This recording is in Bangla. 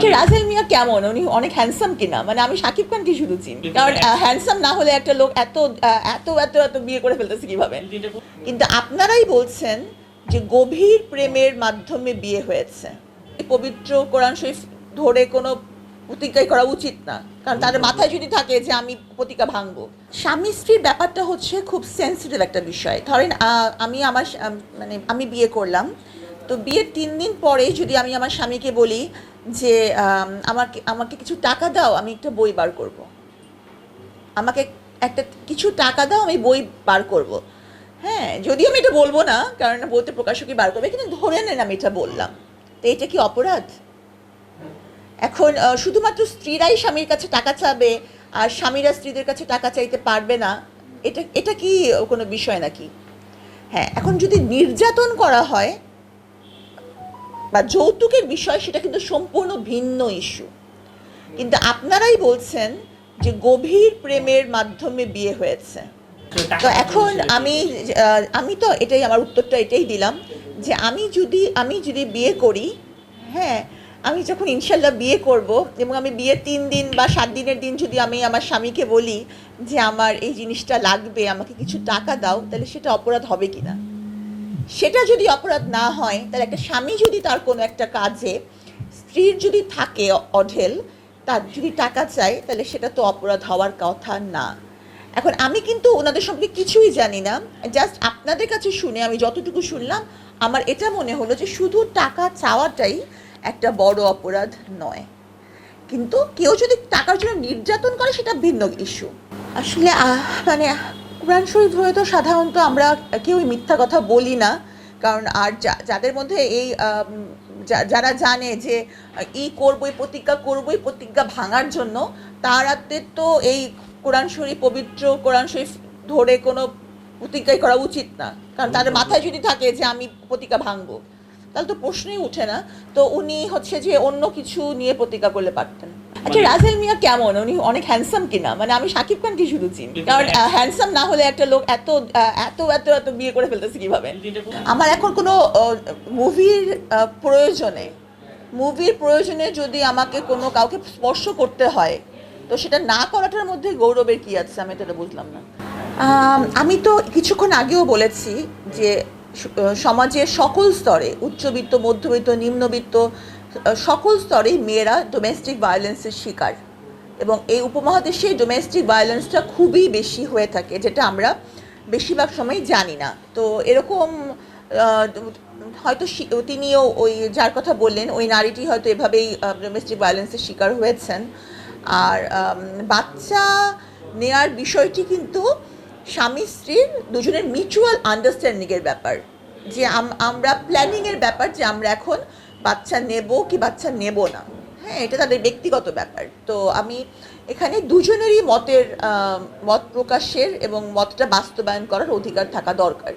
আচ্ছা রাজেল মিয়া কেমন? উনি অনেক হ্যান্ডসাম কিনা? মানে আমি শাকিব খানকে শুধু চিনি? কারণ হ্যান্ডসাম না হলে একটা লোক এত এত এত এত বিয়ে করে ফেলতেছে কীভাবে? কিন্তু আপনারাই বলছেন যে গভীর প্রেমের মাধ্যমে বিয়ে হয়েছে। পবিত্র কোরআন শরীফ ধরে কোনো প্রতিজ্ঞাই করা উচিত না। কারণ তাদের মাথায় যদি থাকে যে আমি প্রতিজ্ঞা ভাঙবো। স্বামী স্ত্রীর ব্যাপারটা হচ্ছে খুব সেন্সিটিভ একটা বিষয়। ধরেন আহ, আমি আমার মানে আমি বিয়ে করলাম। তো বিয়ের তিন দিন পরে যদি আমি আমার স্বামীকে বলি যে আমাকে আমাকে কিছু টাকা দাও, আমি একটা বই বার করব। আমাকে একটা কিছু টাকা দাও, আমি বই বার করব। হ্যাঁ যদিও আমি এটা বলব না, কারণ বইতে প্রকাশকই বার করবে, কিন্তু ধরে নেন আমি এটা বললাম। তো এটা কি অপরাধ? এখন শুধুমাত্র স্ত্রীরাই স্বামীর কাছে টাকা চাবে, আর স্বামীরা স্ত্রীদের কাছে টাকা চাইতে পারবে না, এটা এটা কি কোনো বিষয় নাকি? হ্যাঁ এখন যদি নির্যাতন করা হয় বা যৌতুকের বিষয় সেটা কিন্তু সম্পূর্ণ ভিন্ন ইস্যু কিন্তু আপনারাই বলছেন যে গভীর প্রেমের মাধ্যমে বিয়ে হয়েছে। তো এখন আমি আমি তো এটাই আমার উত্তরটা এটাই দিলাম যে আমি যদি আমি যদি বিয়ে করি হ্যাঁ আমি যখন ইনশাল্লাহ বিয়ে করব এবং আমি বিয়ের তিন দিন বা সাত দিনের দিন যদি আমি আমার স্বামীকে বলি যে আমার এই জিনিসটা লাগবে আমাকে কিছু টাকা দাও তাহলে সেটা অপরাধ হবে কি না সেটা যদি অপরাধ না হয়, তাহলে একটা স্বামী যদি তার কোনো একটা কাজে, স্ত্রীর যদি থাকে অঢেল, তার যদি টাকা চায়, তাহলে সেটা তো অপরাধ হওয়ার কথা না। এখন আমি কিন্তু ওনাদের সম্পর্কে কিছুই জানি না। জাস্ট আপনাদের কাছে শুনে আমি যতটুকু শুনলাম, আমার এটা মনে হলো যে শুধু টাকা চাওয়াটাই একটা বড় অপরাধ নয়। কিন্তু কেউ যদি টাকার জন্য নির্যাতন করে, সেটা ভিন্ন ইস্যু আসলে মানে কোরআন শরীফ ধরে তো সাধারণত আমরা কেউই মিথ্যা কথা বলি না। কারণ আর যা- যাদের মধ্যে এই যারা জানে যে ই করবই প্রতিজ্ঞা করবই প্রতিজ্ঞা ভাঙার জন্য তারাদের তো এই কোরআন শরীফ পবিত্র কোরআন শরীফ ধরে কোনো প্রতিজ্ঞাই করা উচিত না। কারণ তাদের মাথায় যদি থাকে যে আমি প্রতিজ্ঞা ভাঙবো তাহলে তো প্রশ্নই উঠে না। তো উনি হচ্ছে যে অন্য কিছু নিয়ে প্রতিজ্ঞা করলে পারতেন। আচ্ছা মানে- রাজেল মিয়া কেমন? উনি অনেক হ্যান্ডসাম কিনা? মানে আমি শাকিব খানকে শুধু চিনি? কারণ হ্যান্ডসাম না হলে একটা লোক এত এত এত এত বিয়ে করে ফেলতেছে কীভাবে? আমার এখন কোনো মুভির প্রয়োজনে মুভির প্রয়োজনে যদি আমাকে কোনো কাউকে স্পর্শ করতে হয় তো সেটা না করাটার মধ্যে গৌরবের কি আছে? আমি এটা বুঝলাম না। আম, তো কিছুক্ষণ আগেও বলেছি যে সমাজের সকল স্তরে উচ্চবিত্ত মধ্যবিত্ত নিম্নবিত্ত সকল স্তরেই মেয়েরা ডোমেস্টিক ভায়োলেন্সের শিকার। এবং এই উপমহাদেশে ডোমেস্টিক ভায়োলেন্সটা খুবই বেশি হয়ে থাকে, যেটা আমরা বেশিরভাগ সময় জানি না। তো এরকম হয়তো তিনিও ওই যার কথা বললেন, ওই নারীটি হয়তো এভাবেই ডোমেস্টিক ভায়োলেন্সের শিকার হয়েছেন। আর বাচ্চা নেয়ার বিষয়টি কিন্তু স্বামী স্ত্রীর দুজনের মিউচুয়াল আন্ডারস্ট্যান্ডিংয়ের ব্যাপার। যে আম- আমরা প্ল্যানিংয়ের ব্যাপার যে আমরা এখন বাচ্চা নেব কি বাচ্চা নেব না? হ্যাঁ এটা তাদের ব্যক্তিগত ব্যাপার। তো আমি এখানে দুজনেরই মতের মত প্রকাশের এবং মতটা বাস্তবায়ন করার অধিকার থাকা দরকার।